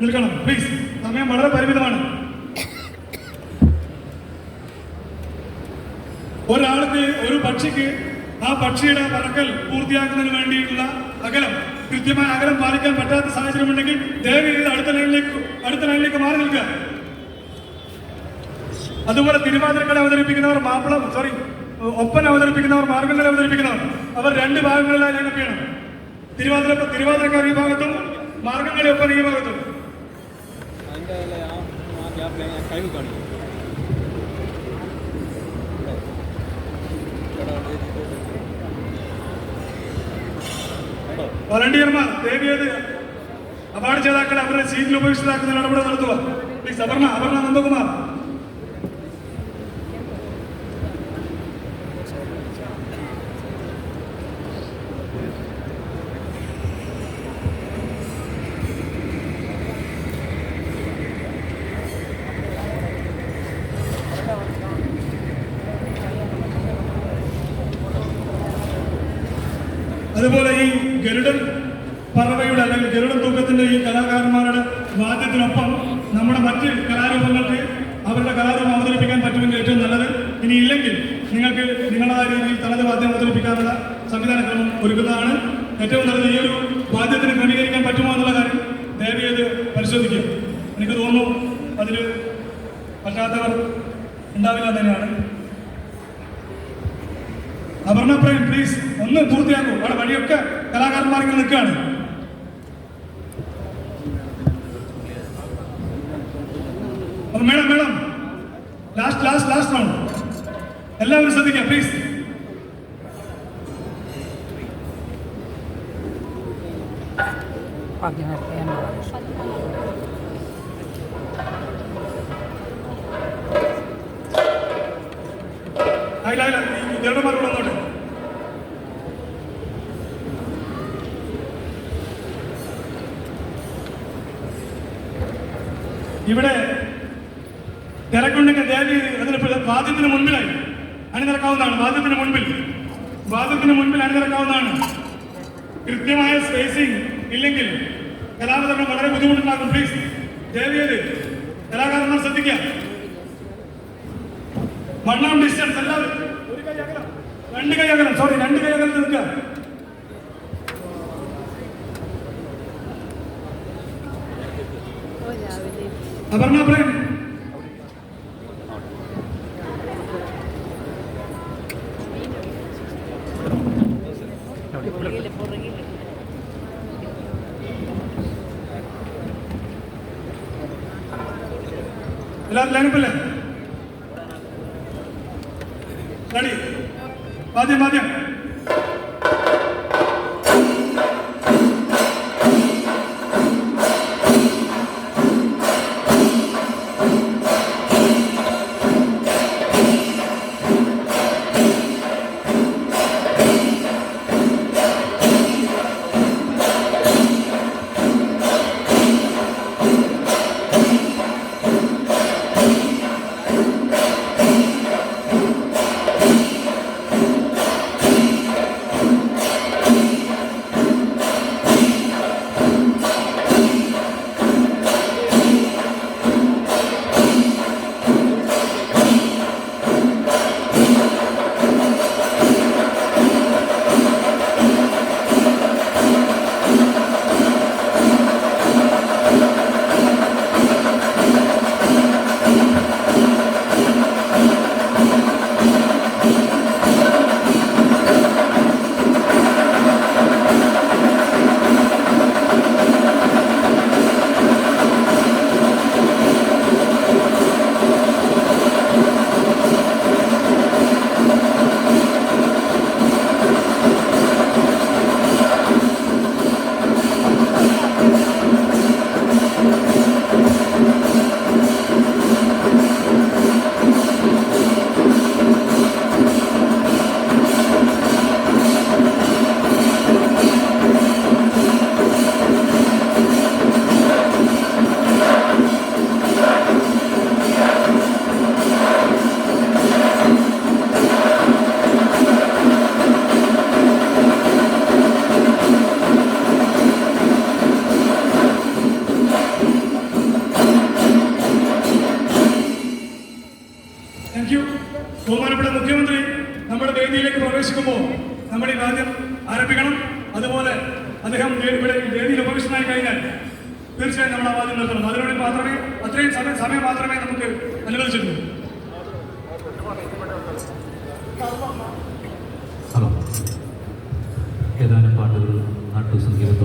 നിൽക്കണം. പ്ലീസ് സമയം വളരെ പരിമിതമാണ്. ഒരാൾക്ക് ഒരു പക്ഷിക്ക് ആ പക്ഷിയുടെ പറക്കൽ പൂർത്തിയാക്കുന്നതിന് വേണ്ടിയിട്ടുള്ള അകലം കൃത്യമായ അകലം പാലിക്കാൻ പറ്റാത്ത സാഹചര്യം ഉണ്ടെങ്കിൽ ദയവ് ചെയ്ത് അടുത്ത ലൈനിലേക്ക് അടുത്ത ലൈനിലേക്ക് മാറി നിൽക്കുക. അതുപോലെ തിരുവാതിരക്കളെ അവതരിപ്പിക്കുന്നവർ മാപ്പിള സോറി ഒപ്പന അവതരിപ്പിക്കുന്നവർ മാർഗങ്ങൾ അവതരിപ്പിക്കുന്നവർ അവർ രണ്ട് ഭാഗങ്ങളിലായി ലൈനപ്പ് ചെയ്യണം. തിരുവാതിര തിരുവാതിരക്കാർ ഈ ഭാഗത്തും മാർഗങ്ങളി ഒപ്പന ഈ ഭാഗത്തും. इनका यहाँ वहाँ क्या प्लान है कहीं गाड़ी ವಾಲಂಟಿಯರ್ಮ ದೇವಿಯದು ಅಪಾರ್ಡ್ ಚೇದಾಕಡೆ ಅವರ ಸೀಟ್ಲು ಉಪಯೋಗಿಸಿದಾಕದ ನಡಬಡ ನಡೆದುವ ಈಗ ಸಬರ್ಣ ಅಪರ್ಣ ನಂದಕುಮಾರ್ അതുപോലെ ഈ ഗരുഡൻ പറവയുടെ അല്ലെങ്കിൽ ഗരുഡൻ തൂക്കത്തിന്റെ ഈ കലാകാരന്മാരുടെ വാദ്യത്തിനൊപ്പം നമ്മുടെ മറ്റ് കലാരൂപങ്ങൾക്ക് അവരുടെ കലാരൂപം അവതരിപ്പിക്കാൻ പറ്റുമെങ്കിൽ ഏറ്റവും നല്ലത്. ഇനി ഇല്ലെങ്കിൽ നിങ്ങൾക്ക് നിങ്ങളുടേതായ രീതിയിൽ തനത് വാദ്യം അവതരിപ്പിക്കാനുള്ള സംവിധാന ക്രമം ഒരുക്കുന്നതാണ്. ഏറ്റവും നല്ലത് ഈ ഒരു വാദ്യത്തിന് ക്രമീകരിക്കാൻ പറ്റുമോ എന്നുള്ള കാര്യം ദയവ് ചെയ്ത് പരിശോധിക്കുക എനിക്ക് തോന്നുന്നു അതിൽ പറ്റാത്തവർ ഉണ്ടാവില്ല തന്നെയാണ്. അപർണ പ്ലീസ് ഒന്ന് പൂർത്തിയാക്കൂ. അവിടെ വഴിയൊക്കെ കലാകാരന്മാർക്ക് നിൽക്കുകയാണ്. Madam madam last last last round എല്ലാവരും ശ്രദ്ധിക്കാം പ്ലീസ് ഇതേടെ മറുപടി ആയില്ല ആയില്ല ഇവിടെ തിരക്കുണ്ടെങ്കിൽ ദേവി അതിന് വാദ്യത്തിന് മുൻപിലായി. അണിനിരക്കാവുന്നതാണ്. വാദ്യത്തിന് മുൻപിൽ. വാദ്യത്തിന് മുൻപിൽ അണിനിരക്കാവുന്നതാണ്. കൃത്യമായ സ്പേസിംഗ് ഇല്ലെങ്കിൽ കലാപതരണം വളരെ ബുദ്ധിമുട്ടുണ്ടാകും. പ്ലീസ് ദേവിയത് കലാകാരന്മാർ ശ്രദ്ധിക്കുക. വൺ ഡിസ്റ്റൻസ് എല്ലാവരും ഒരു കൈ അകലം. രണ്ട് കൈ അകലം. സോറി രണ്ട് കൈ അകലം നിൽക്കുക. അപർണ പ്രേം എല്ലാവരും ലൈനപ്പല്ലേ റെഡി ആദ്യം ആദ്യം താങ്ക് യു ബഹുമാനപ്പെട്ട മുഖ്യമന്ത്രി നമ്മുടെ വേദിയിലേക്ക് പ്രവേശിക്കുമ്പോൾ നമ്മൾ ഈ രാജ്യം ആരംഭിക്കണം. അതുപോലെ അദ്ദേഹം ഇവിടെ വേദിയിൽ ഉപവിഷ്ടനായി കഴിഞ്ഞാൽ തീർച്ചയായും നമ്മൾ ആ വാദ്യം നിർത്തണം. അതിനുവേണ്ടി മാത്രമേ അത്രയും സമയം സമയം മാത്രമേ നമുക്ക് അനുവദിച്ചിട്ടുള്ളൂ. ഏതാനും പാട്ടുകൾ നാട്ടുസംഗീതത്തോട്